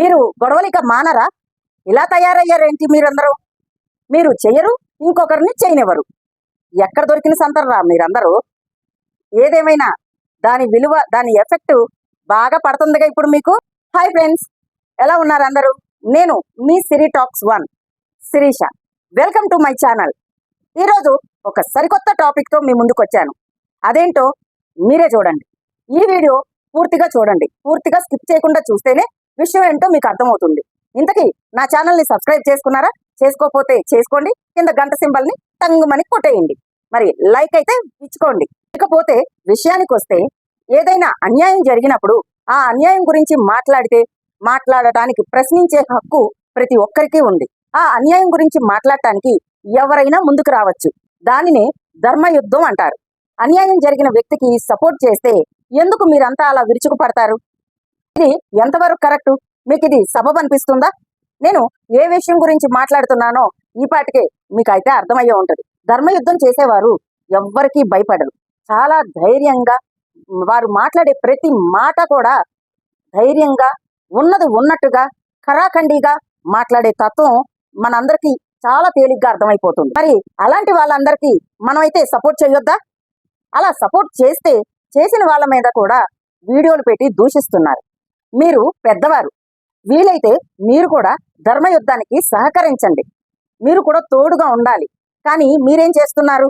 మీరు గొడవలిక మానరా? ఇలా తయారయ్యారేంటి మీరందరూ? మీరు చెయ్యరు ఇంకొకరిని చేయనివ్వరు. ఎక్కడ దొరికిన సంతర్రా మీరందరూ? ఏదేమైనా దాని విలువ దాని ఎఫెక్ట్ బాగా పడుతుందిగా ఇప్పుడు మీకు? హాయ్ ఫ్రెండ్స్ ఎలా ఉన్నారు అందరూ? నేను మీ Siri talks one Sirisha. Welcome to my channel. ఈరోజు ఒక సరికొత్త టాపిక్తో మీ ముందుకు వచ్చాను అదేంటో మీరే చూడండి. ఈ వీడియో పూర్తిగా చూడండి. పూర్తిగా స్కిప్ చేయకుండా చూస్తేనే విషయం ఏంటో మీకు అర్థమవుతుంది. ఇంతకీ నా ఛానల్ని సబ్స్క్రైబ్ చేసుకున్నారా? చేసుకోకపోతే చేసుకోండి. కింద గంట సింబల్ని టంగుమని కొట్టేయండి. మరి లైక్ అయితే ఇచ్చుకోండి. ఇకపోతే విషయానికి వస్తే ఏదైనా అన్యాయం జరిగినప్పుడు ఆ అన్యాయం గురించి మాట్లాడితే మాట్లాడటానికి ప్రశ్నించే హక్కు ప్రతి ఒక్కరికి ఉంది. ఆ అన్యాయం గురించి మాట్లాడటానికి ఎవరైనా ముందుకు రావచ్చు. దానినే ధర్మయుద్ధం అంటారు. అన్యాయం జరిగిన వ్యక్తికి సపోర్ట్ చేస్తే ఎందుకు మీరంతా అలా విరుచుకుపడతారు? ఇది ఎంతవరకు కరెక్ట్? మీకు ఇది సబబ్ అనిపిస్తుందా? నేను ఏ విషయం గురించి మాట్లాడుతున్నానో ఈ పాటికే మీకు అయితే అర్థమయ్యే ఉంటుంది. ధర్మయుద్ధం చేసేవారు ఎవ్వరికీ భయపడరు. చాలా ధైర్యంగా వారు మాట్లాడే ప్రతి మాట కూడా ధైర్యంగా ఉన్నది ఉన్నట్టుగా ఖరాఖండిగా మాట్లాడే తత్వం మనందరికీ చాలా తేలిగ్గా అర్థమైపోతుంది. మరి అలాంటి వాళ్ళందరికీ మనమైతే సపోర్ట్ చేయొద్దా? అలా సపోర్ట్ చేస్తే చేసిన వాళ్ళ మీద కూడా వీడియోలు పెట్టి దూషిస్తున్నారు. మీరు పెద్దవారు. వీలైతే మీరు కూడా ధర్మయుద్ధానికి సహకరించండి. మీరు కూడా తోడుగా ఉండాలి. కానీ మీరేం చేస్తున్నారు?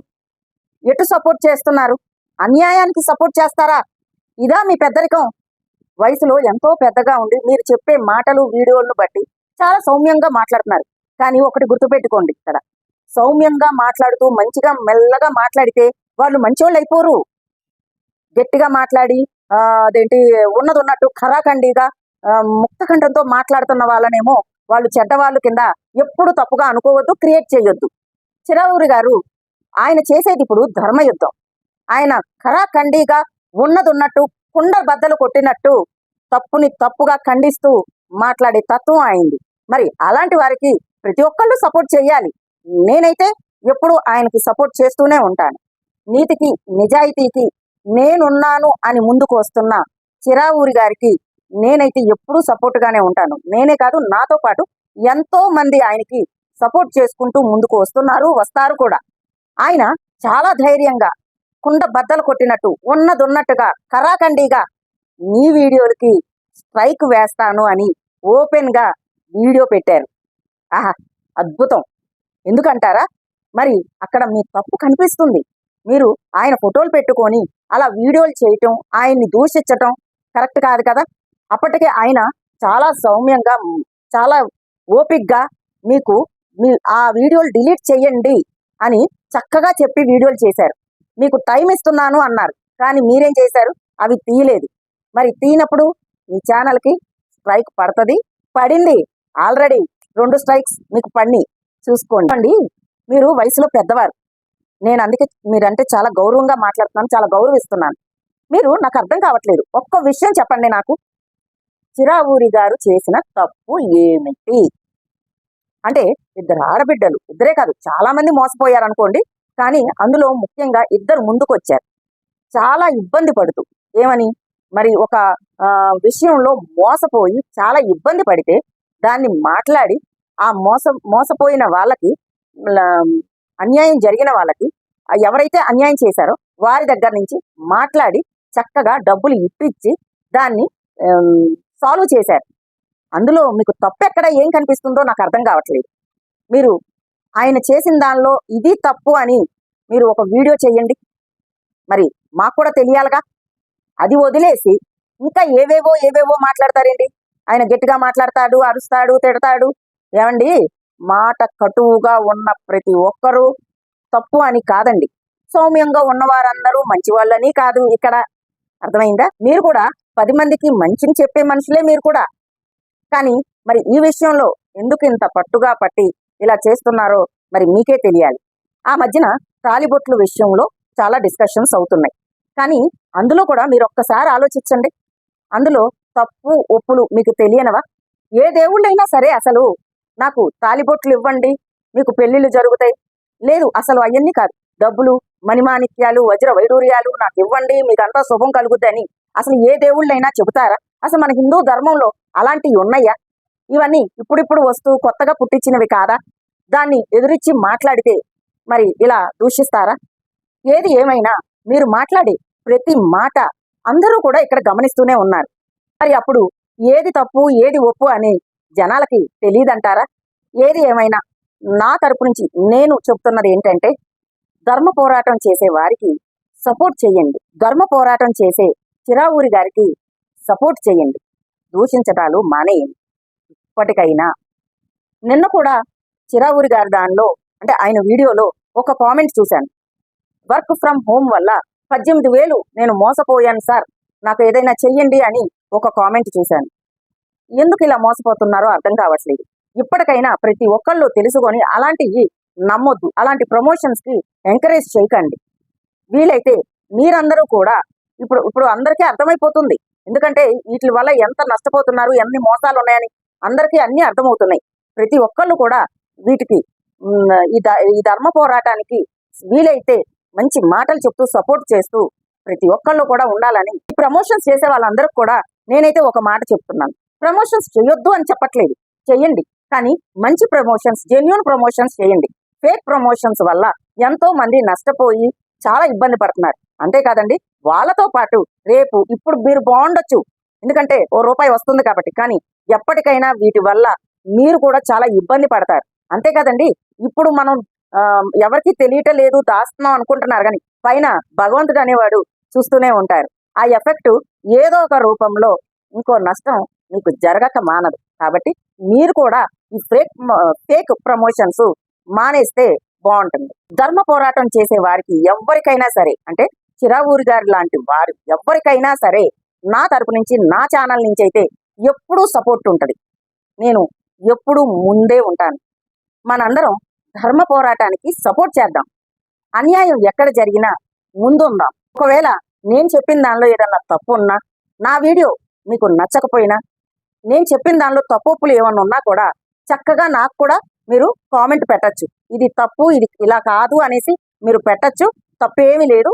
ఎటు సపోర్ట్ చేస్తున్నారు? అన్యాయానికి సపోర్ట్ చేస్తారా? ఇదా మీ పెద్దరికం. వయసులో ఎంతో పెద్దగా ఉండి మీరు చెప్పే మాటలు వీడియోలను బట్టి చాలా సౌమ్యంగా మాట్లాడుతున్నారు. కానీ ఒకటి గుర్తుపెట్టుకోండి ఇక్కడ. సౌమ్యంగా మాట్లాడుతూ మంచిగా మెల్లగా మాట్లాడితే వాళ్ళు మంచోళ్ళు అయిపోరు. గట్టిగా మాట్లాడి అదేంటి ఉన్నది ఉన్నట్టు ఖరాఖండిగా ముక్తఖండంతో మాట్లాడుతున్న వాళ్ళనేమో వాళ్ళు చెడ్డవాళ్ళు కింద ఎప్పుడు తప్పుగా అనుకోవద్దు క్రియేట్ చేయొద్దు. చిరవూరి గారు ఆయన చేసేది ఇప్పుడు ధర్మయుద్ధం. ఆయన ఖరాఖండిగా ఉన్నది ఉన్నట్టు కుండ బద్దలు కొట్టినట్టు తప్పుని తప్పుగా ఖండిస్తూ మాట్లాడే తత్వం అయింది మరి అలాంటి వారికి ప్రతి ఒక్కళ్ళు సపోర్ట్ చేయాలి. నేనైతే ఎప్పుడు ఆయనకి సపోర్ట్ చేస్తూనే ఉంటాను. నీతికి నిజాయితీకి నేనున్నాను అని ముందుకు వస్తున్న చిరావూరి గారికి నేనైతే ఎప్పుడూ సపోర్ట్గానే ఉంటాను. నేనే కాదు నాతో పాటు ఎంతో మంది ఆయనకి సపోర్ట్ చేసుకుంటూ ముందుకు వస్తున్నారు వస్తారు కూడా. ఆయన చాలా ధైర్యంగా కుండ బద్దలు కొట్టినట్టు ఉన్నదున్నట్టుగా కరాఖండిగా నీ వీడియోలకి స్ట్రైక్ వేస్తాను అని ఓపెన్గా వీడియో పెట్టారు. ఆహా అద్భుతం. ఎందుకంటారా? మరి అక్కడ మీ తప్పు కనిపిస్తుంది. మీరు ఆయన ఫోటోలు పెట్టుకొని అలా వీడియోలు చేయటం ఆయన్ని దూషించటం కరెక్ట్ కాదు కదా? అప్పటికే ఆయన చాలా సౌమ్యంగా చాలా ఓపిక్గా మీకు మీ ఆ వీడియోలు డిలీట్ చేయండి అని చక్కగా చెప్పి వీడియోలు చేశారు. మీకు టైం ఇస్తున్నాను అన్నారు కానీ మీరేం చేశారు? అవి తీయలేదు. మరి తీయనప్పుడు ఈ ఛానల్కి స్ట్రైక్ పడుతుంది పడింది. ఆల్రెడీ రెండు స్ట్రైక్స్ మీకు పడినాయి. చూసుకోండి. మీరు వయసులో పెద్దవారు. నేను అందుకే మీరంటే చాలా గౌరవంగా మాట్లాడుతున్నాను చాలా గౌరవిస్తున్నాను. మీరు నాకు అర్థం కావట్లేదు. ఒక్క విషయం చెప్పండి నాకు. చిరావూరి గారు చేసిన తప్పు ఏమిటి? అంటే ఇద్దరు ఆడబిడ్డలు ఇద్దరే కాదు చాలా మంది మోసపోయారు అనుకోండి కానీ అందులో ముఖ్యంగా ఇద్దరు ముందుకొచ్చారు. చాలా ఇబ్బంది పడుతూ ఏమని? మరి ఒక విషయంలో మోసపోయి చాలా ఇబ్బంది పడితే దాన్ని మాట్లాడి ఆ మోస మోసపోయిన వాళ్ళకి అన్యాయం జరిగిన వాళ్ళకి ఎవరైతే అన్యాయం చేశారో వారి దగ్గర నుంచి మాట్లాడి చక్కగా డబ్బులు ఇప్పించి దాన్ని సాల్వ్ చేశారు. అందులో మీకు తప్పు ఎక్కడ ఏం కనిపిస్తుందో నాకు అర్థం కావట్లేదు. మీరు ఆయన చేసిన దానిలో ఇది తప్పు అని మీరు ఒక వీడియో చేయండి. మరి మాకు కూడా తెలియాలిగా. అది వదిలేసి ఇంకా ఏవేవో ఏవేవో మాట్లాడతారండి ఆయన గట్టిగా మాట్లాడతాడు అరుస్తాడు తిడతాడు. ఏమండి? మాట కటువుగా ఉన్న ప్రతి ఒక్కరూ తప్పు అని కాదండి. సౌమ్యంగా ఉన్న వారందరూ మంచి వాళ్ళని కాదు ఇక్కడ. అర్థమైందా? మీరు కూడా పది మందికి మంచిని చెప్పే మనుషులే మీరు కూడా. కానీ మరి ఈ విషయంలో ఎందుకు ఇంత పట్టుగా పట్టి ఇలా చేస్తున్నారో మరి మీకే తెలియాలి. ఆ మధ్యన తాలిబొట్ల విషయంలో చాలా డిస్కషన్స్ అవుతున్నాయి. కానీ అందులో కూడా మీరు ఒక్కసారి ఆలోచించండి. అందులో తప్పు ఒప్పులు మీకు తెలియనవా? ఏ దేవుళ్ళైనా సరే అసలు నాకు తాలిబొట్లు ఇవ్వండి మీకు పెళ్ళిళ్ళు జరుగుతాయి. లేదు అసలు అవన్నీ కాదు. డబ్బులు మణిమాణిక్యాలు వజ్ర వైడూర్యాలు నాకు ఇవ్వండి మీకు అంతా శుభం కలుగుద్దని. అసలు ఏ దేవుళ్ళైనా చెబుతారా? అసలు మన హిందూ ధర్మంలో అలాంటివి ఉన్నాయా? ఇవన్నీ ఇప్పుడిప్పుడు వస్తూ కొత్తగా పుట్టించినవి కాదా? దాన్ని ఎదురిచ్చి మాట్లాడితే మరి ఇలా దూషిస్తారా? ఏది ఏమైనా మీరు మాట్లాడే ప్రతి మాట అందరూ కూడా ఇక్కడ గమనిస్తూనే ఉన్నారు. మరి అప్పుడు ఏది తప్పు ఏది ఒప్పు అని జనాలకి తెలియదంటారా ఏది ఏమైనా నా తరపు నుంచి నేను చెప్తున్నది ఏంటంటే ధర్మ పోరాటం చేసే వారికి సపోర్ట్ చేయండి. ధర్మ పోరాటం చేసే చిరావూరి గారికి సపోర్ట్ చేయండి. దూషించటాలు మానేయండి. ఇప్పటికైనా నిన్న కూడా చిరావూరి గారి దానిలో అంటే ఆయన వీడియోలో ఒక కామెంట్ చూశాను. వర్క్ ఫ్రమ్ హోమ్ వల్ల పద్దెనిమిది వేలు నేను మోసపోయాను సార్ నాకు ఏదైనా చెయ్యండి అని ఒక కామెంట్ చూశాను. ఎందుకు ఇలా మోసపోతున్నారో అర్థం కావట్లేదు. ఇప్పటికైనా ప్రతి ఒక్కళ్ళు తెలుసుకొని అలాంటివి నమ్మొద్దు. అలాంటి ప్రమోషన్స్కి ఎంకరేజ్ చేయకండి. వీలైతే మీరందరూ కూడా ఇప్పుడు ఇప్పుడు అందరికీ అర్థమైపోతుంది. ఎందుకంటే వీటి వల్ల ఎంత నష్టపోతున్నారు ఎన్ని మోసాలు ఉన్నాయని అందరికీ అన్ని అర్థమవుతున్నాయి. ప్రతి ఒక్కళ్ళు కూడా వీటికి ఈ ఈ ధర్మ పోరాటానికి వీలైతే మంచి మాటలు చెప్తూ సపోర్ట్ చేస్తూ ప్రతి ఒక్కళ్ళు కూడా ఉండాలని ప్రమోషన్స్ చేసే వాళ్ళందరికీ కూడా నేనైతే ఒక మాట చెప్తున్నాను. ప్రమోషన్స్ చేయొద్దు అని చెప్పట్లేదు. చేయండి. కానీ మంచి ప్రమోషన్స్ జెన్యున్ ప్రమోషన్స్ చేయండి. ఫేక్ ప్రమోషన్స్ వల్ల ఎంతో మంది నష్టపోయి చాలా ఇబ్బంది పడుతున్నారు. అంతేకాదండి వాళ్ళతో పాటు రేపు ఇప్పుడు మీరు బాగుండొచ్చు. ఎందుకంటే ఓ రూపాయి వస్తుంది కాబట్టి. కానీ ఎప్పటికైనా వీటి వల్ల మీరు కూడా చాలా ఇబ్బంది పడతారు. అంతేకాదండి ఇప్పుడు మనం ఎవరికి తెలియటం లేదు దాస్తున్నాం అనుకుంటున్నారు కానీ పైన భగవంతుడు అనేవాడు చూస్తూనే ఉంటారు. ఆ ఎఫెక్ట్ ఏదో ఒక రూపంలో ఇంకో నష్టం మీకు జరగక మానదు. కాబట్టి మీరు కూడా ఈ ఫేక్ ఫేక్ ప్రమోషన్స్ మానేస్తే బాగుంటుంది. ధర్మ పోరాటం చేసే వారికి ఎవరికైనా సరే అంటే చిరావూరి గారు లాంటి వారు ఎవరికైనా సరే నా తరపు నుంచి నా ఛానల్ నుంచి అయితే ఎప్పుడూ సపోర్ట్ ఉంటుంది. నేను ఎప్పుడూ ముందే ఉంటాను. మనందరం ధర్మ పోరాటానికి సపోర్ట్ చేద్దాం. అన్యాయం ఎక్కడ జరిగినా ముందుందాం. ఒకవేళ నేను చెప్పిన దానిలో ఏదన్నా తప్పు ఉన్నా నా వీడియో మీకు నచ్చకపోయినా నేను చెప్పిన దానిలో తప్పులు ఏమన్నా ఉన్నా కూడా చక్కగా నాకు కూడా మీరు కామెంట్ పెట్టచ్చు. ఇది తప్పు ఇది ఇలా కాదు అనేసి మీరు పెట్టచ్చు. తప్పేమీ లేదు.